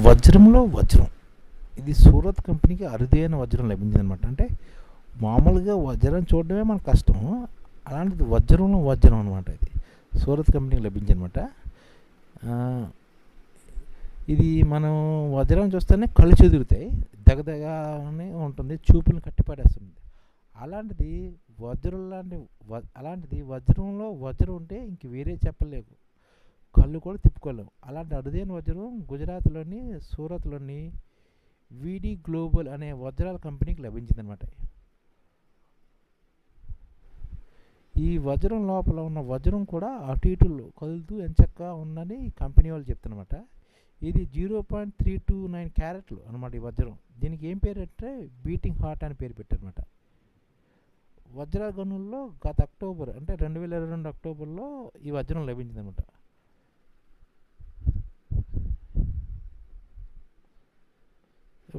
వజ్రంలో వజ్రం. ఇది సూరత్ కంపెనీకి అరుదైన వజ్రం లభించింది అనమాట అంటే మామూలుగా వజ్రం చూడడమే మన కష్టం. అలాంటిది వజ్రంలో వజ్రం అనమాట ఇది. సూరత్ కంపెనీకి లభించిందనమాట ఇది మనం వజ్రం చూస్తేనే కళ్ళు చెదురుతాయి. దగదగానే ఉంటుంది. చూపులను కట్టిపడేస్తుంది అలాంటిది వజ్రం లాంటి వ- అలాంటిది వజ్రంలో వజ్రం ఉంటే ఇంక వేరే చెప్పలేవు. కళ్ళు కూడా తిప్పుకోలేము అలాంటి అరుదైన వజ్రం గుజరాత్లోని సూరత్లోని విడి గ్లోబల్ అనే వజ్రాల కంపెనీకి లభించిందనమాట ఈ వజ్రం లోపల ఉన్న వజ్రం కూడా అటు ఇటు కదులుతూ ఎంచక్కా ఉందని కంపెనీ వాళ్ళు చెప్తున్నమాట. ఇది zero point three two nine క్యారెట్లు అనమాట ఈ వజ్రం. దీనికి ఏం పేరు అంటే బీటింగ్ హార్ట్ అని పేరు పెట్టారనమాట వజ్ర గనుల్లో గత అక్టోబర్ అంటే రెండు వేల ఇరవై రెండు అక్టోబర్లో ఈ వజ్రం లభించిందనమాట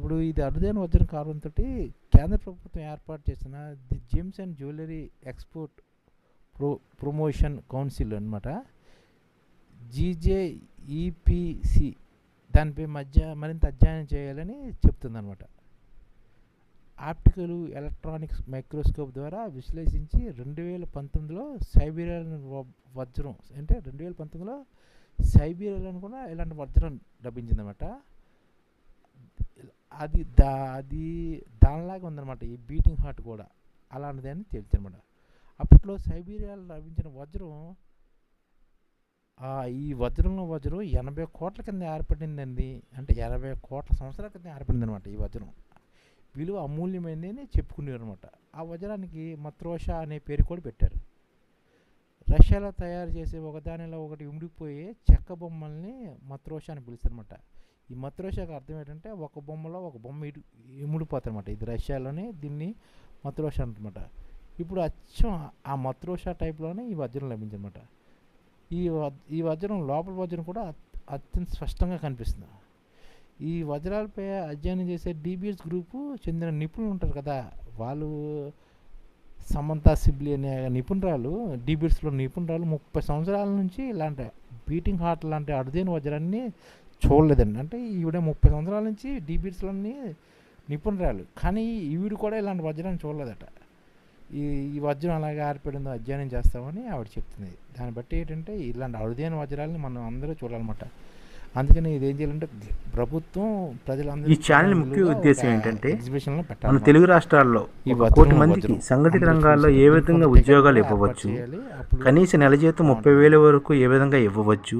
ఇప్పుడు ఇది అరుదైన వజ్ర కారణంతో కేంద్ర ప్రభుత్వం ఏర్పాటు చేసిన the gems and jewellery export pro promotion council అనమాట జీజేఈపిసి దానిపై మధ్య మరింత అధ్యయనం చేయాలని చెప్తుందన్నమాట. ఆప్టికల్ ఎలక్ట్రానిక్స్ మైక్రోస్కోప్ ద్వారా విశ్లేషించి రెండు వేల పంతొమ్మిదిలో సైబీరియన్ వ- వజ్రం అంటే రెండు వేల పంతొమ్మిదిలో సైబీరియాలో కూడా ఇలాంటి వజ్రం లభించిందన్నమాట. అది దా అది దానిలాగా ఉందన్నమాట ఈ బీటింగ్ హార్ట్ కూడా. అలాంటిది అని తెలిసిందన్నమాట అప్పట్లో సైబీరియాలో లభించిన వజ్రం ఈ వజ్రంలో వజ్రం ఎనభై కోట్ల కింద ఏర్పడిందండి. అంటే ఎనభై కోట్ల సంవత్సరాల కింద ఏర్పడింది అనమాట ఈ వజ్రం. విలువ అమూల్యమైనది అని చెప్పుకునేవారు అనమాట ఆ వజ్రానికి మత్రోష అనే పేరు కూడా పెట్టారు. రష్యాలో తయారు చేసే ఒకదానిలో ఒకటి ఉండిపోయే చెక్క బొమ్మల్ని మత్రోష అని పిలుస్తారనమాట ఈ మత్రోషకు అర్థం ఏంటంటే ఒక బొమ్మలో ఒక బొమ్మ ఇటు ఇముడిపోతుంది అనమాట ఇది రష్యాలోనే దీన్ని మత్రోష అంటమాట ఇప్పుడు అచ్చం ఆ మత్రోష టైప్లోనే ఈ వజ్రం లభించిందన్నమాట. ఈ వజ్- ఈ వజ్రం లోపల వజ్రం కూడా అత్యంత స్పష్టంగా కనిపిస్తుంది. ఈ వజ్రాలపై అధ్యయనం చేసే డీబీఎస్ గ్రూపు చెందిన నిపుణులు ఉంటారు కదా వాళ్ళు సమంత సిబ్లీ అనే నిపుణురాలు డీబీఎస్లో నిపుణురాలు ముప్పై సంవత్సరాల నుంచి ఇలాంటి బీటింగ్ హార్ట్ లాంటి అరుదైన వజ్రాన్ని చూడలేదండి. అంటే ఈవిడ ముప్పై సంవత్సరాల నుంచి డీబీఎస్లోని నిపుణురాలు. కానీ ఈవిడ కూడా ఇలాంటి వజ్రాన్ని చూడలేదట. ఈ ఈ వజ్రం అలాగే ఏర్పడిందో అధ్యయనం చేస్తామని ఆవిడ చెప్తుంది. దాన్ని బట్టి ఏంటంటే ఇలాంటి అరుదైన వజ్రాలని మనం అందరూ చూడాలన్నమాట. అందుకని ఇది ఏం చేయాలంటే ప్రభుత్వం ప్రజలందరూ ఈ ఛానల్ ముఖ్య ఉద్దేశం ఏంటంటే మన తెలుగు రాష్ట్రాల్లో కోటి మందికి. సంఘటిత రంగాల్లో ఏ విధంగా ఉద్యోగాలు ఇవ్వవచ్చు? కనీస నెల జీతం ముప్పై వేల వరకు ఏ విధంగా ఇవ్వవచ్చు?